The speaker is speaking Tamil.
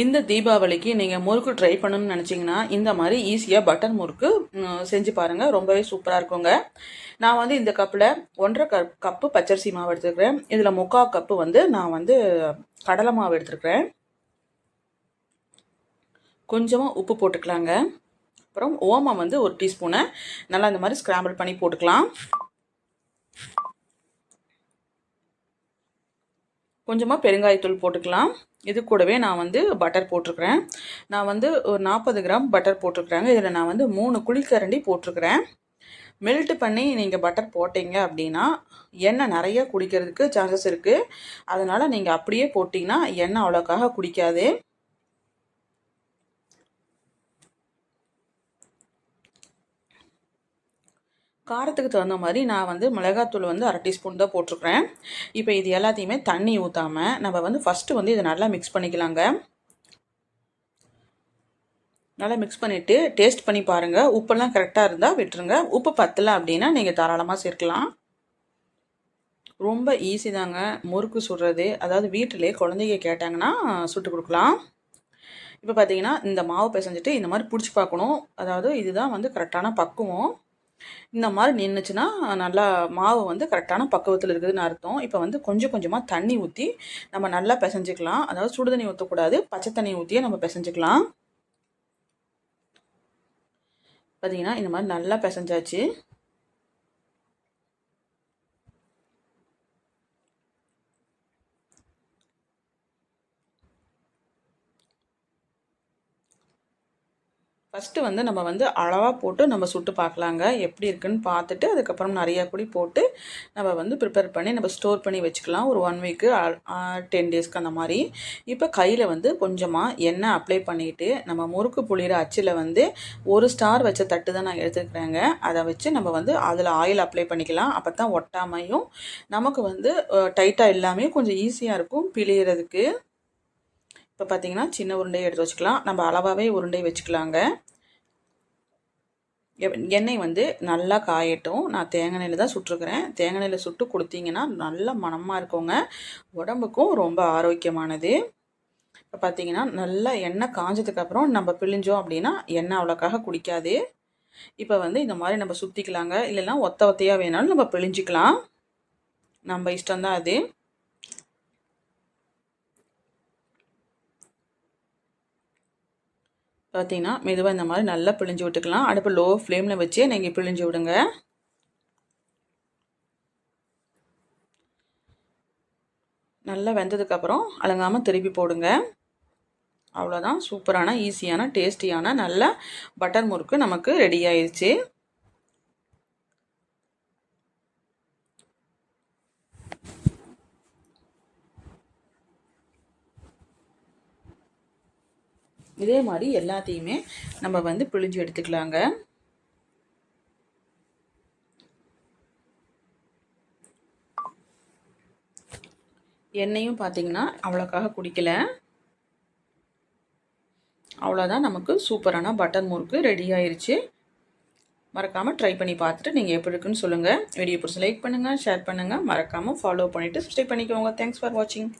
இந்த தீபாவளிக்கு நீங்கள் முறுக்கு ட்ரை பண்ணணும்னு நினச்சிங்கன்னா இந்த மாதிரி ஈஸியாக பட்டர் முறுக்கு செஞ்சு பாருங்கள் ரொம்பவே சூப்பராக இருக்குங்க. நான் வந்து இந்த கப்பில் ஒன்றரை கப் கப்பு பச்சரிசி மாவு எடுத்துருக்கிறேன் இதில் முக்கால் கப்பு வந்து நான் வந்து கடலை மாவு எடுத்துருக்கிறேன் கொஞ்சமாக உப்பு போட்டுக்கலாங்க. அப்புறம் ஓமம் வந்து ஒரு டீஸ்பூனை. நல்லா இந்த மாதிரி ஸ்க்ராம்பிள் பண்ணி போட்டுக்கலாம். கொஞ்சமாக பெருங்காயத்தூள் போட்டுக்கலாம். இது கூடவே நான் வந்து பட்டர் போட்டிருக்கிறேன். நான் வந்து ஒரு நாற்பது கிராம் பட்டர் போட்டிருக்கிறேங்க. இதில் நான் வந்து மூணு குழிக்கரண்டி போட்டிருக்கிறேன். மெல்ட் பண்ணி நீங்கள் பட்டர் போட்டீங்க அப்படின்னா எண்ணெய் நிறைய குடிக்கிறதுக்கு சான்சஸ் இருக்குது அதனால் நீங்கள் அப்படியே போட்டிங்கன்னா எண்ணெய் அவ்வளோக்காக குடிக்காது. காரத்துக்கு தகுந்த மாதிரி நான் வந்து மிளகாத்தூள் வந்து அரை டீஸ்பூன் தான் போட்டிருக்கிறேன். இப்போ இது எல்லாத்தையுமே தண்ணி ஊற்றாமல் நம்ம வந்து ஃபஸ்ட்டு வந்து இதை நல்லா மிக்ஸ் பண்ணிக்கலாங்க. நல்லா மிக்ஸ் பண்ணிவிட்டு டேஸ்ட் பண்ணி பாருங்கள் உப்பெல்லாம் கரெக்டாக இருந்தால் விட்டுருங்க. உப்பு பத்தலை அப்படின்னா நீங்கள் தாராளமாக சேர்க்கலாம். ரொம்ப ஈஸி தாங்க. முறுக்கு சுடுறது. அதாவது வீட்டிலே குழந்தைங்க கேட்டாங்கன்னா சுட்டு கொடுக்கலாம். இப்போ பார்த்தீங்கன்னா இந்த மாவு பிசைஞ்சிட்டு இந்த மாதிரி பிடிச்சி பார்க்கணும். அதாவது இதுதான் வந்து கரெக்டான பக்குவம். இந்த மாதிரி நின்றுச்சுன்னா நல்லா மாவு வந்து கரெக்டான பக்குவத்தில் இருக்குதுன்னு அர்த்தம். இப்போ வந்து கொஞ்சம் கொஞ்சமாக தண்ணி ஊற்றி நம்ம நல்லா பிசைஞ்சிக்கலாம். அதாவது சுடு தண்ணி ஊற்றக்கூடாது பச்சை தண்ணி ஊற்றியே நம்ம பிசைஞ்சிக்கலாம். பார்த்தீங்கன்னா இந்த மாதிரி நல்லா பிசைஞ்சாச்சு. ஃபஸ்ட்டு வந்து நம்ம வந்து அளவாக போட்டு நம்ம சுட்டு பார்க்கலாங்க. எப்படி இருக்குன்னு பார்த்துட்டு அதுக்கப்புறம் நிறையா கூடி போட்டு நம்ம வந்து ப்ரிப்பேர் பண்ணி நம்ம ஸ்டோர் பண்ணி வச்சுக்கலாம். ஒரு ஒன் வீக்கு டென் டேஸ்க்கு அந்த மாதிரி. இப்போ கையில் வந்து கொஞ்சமாக எண்ணெய் அப்ளை பண்ணிவிட்டு நம்ம முறுக்கு புளிகிற அச்சில் வந்து ஒரு ஸ்டார் வச்ச தட்டு தான் நான் எடுத்துருக்குறேங்க. அதை வச்சு நம்ம வந்து அதில் ஆயில் அப்ளை பண்ணிக்கலாம். அப்போ தான் ஒட்டாமையும் நமக்கு வந்து டைட்டாக எல்லாமே கொஞ்சம் ஈஸியாக இருக்கும். பிழியறதுக்கு. இப்போ பார்த்திங்கன்னா சின்ன உருண்டையை எடுத்து வச்சுக்கலாம். நம்ம அளவாகவே உருண்டை வச்சுக்கலாங்க. எண்ணெய் வந்து நல்லா காயட்டும். நான் தேங்காய் எண்ணெயில் தான் சுட்டுருக்குறேன். தேங்காய் எண்ணெயில் சுட்டு கொடுத்தீங்கன்னா நல்ல மணமாக இருக்குங்க. உடம்புக்கும் ரொம்ப ஆரோக்கியமானது. இப்போ பார்த்தீங்கன்னா நல்லா எண்ணெய் காஞ்சதுக்கப்புறம் நம்ம பிழிஞ்சோம் அப்படின்னா எண்ணெய் அவ்வளோக்காக குடிக்காது. இப்போ வந்து இந்த மாதிரி நம்ம சுற்றிக்கலாங்க இல்லைன்னா ஒத்த ஒத்தையாக வேணாலும் நம்ம பிழிஞ்சிக்கலாம். நம்ம இஷ்டம்தான் அது. பார்த்தீங்கன்னா மெதுவாக இந்த மாதிரி நல்லா பிழிஞ்சு விட்டுக்கலாம். அடுப்பு லோ ஃப்ளேமில் வச்சு நீங்கள் பிழிஞ்சு விடுங்க. நல்லா வெந்ததுக்கப்புறம் அலங்காமல் திருப்பி போடுங்க. அவ்வளோதான் சூப்பரான ஈஸியான டேஸ்டியான நல்ல பட்டர் முறுக்கு நமக்கு ரெடி ஆயிடுச்சு இதே மாதிரி எல்லாத்தையுமே நம்ம வந்து பிழிஞ்சு எடுத்துக்கலாங்க. எண்ணெயும் பார்த்தீங்கன்னா அவ்வளோக்காக குடிக்கல. அவ்வளோதான் நமக்கு சூப்பரான பட்டர் முறுக்கு ரெடி ஆயிடுச்சு மறக்காமல் ட்ரை பண்ணி பார்த்துட்டு நீங்கள் எப்படி இருக்குன்னு சொல்லுங்கள் வீடியோ பிடிச்சி லைக் பண்ணுங்கள் ஷேர் பண்ணுங்கள் மறக்காமல் ஃபாலோ பண்ணிவிட்டு சப்ஸ்கிரைப் பண்ணிக்கோங்க. தேங்க்ஸ் ஃபார் வாட்சிங்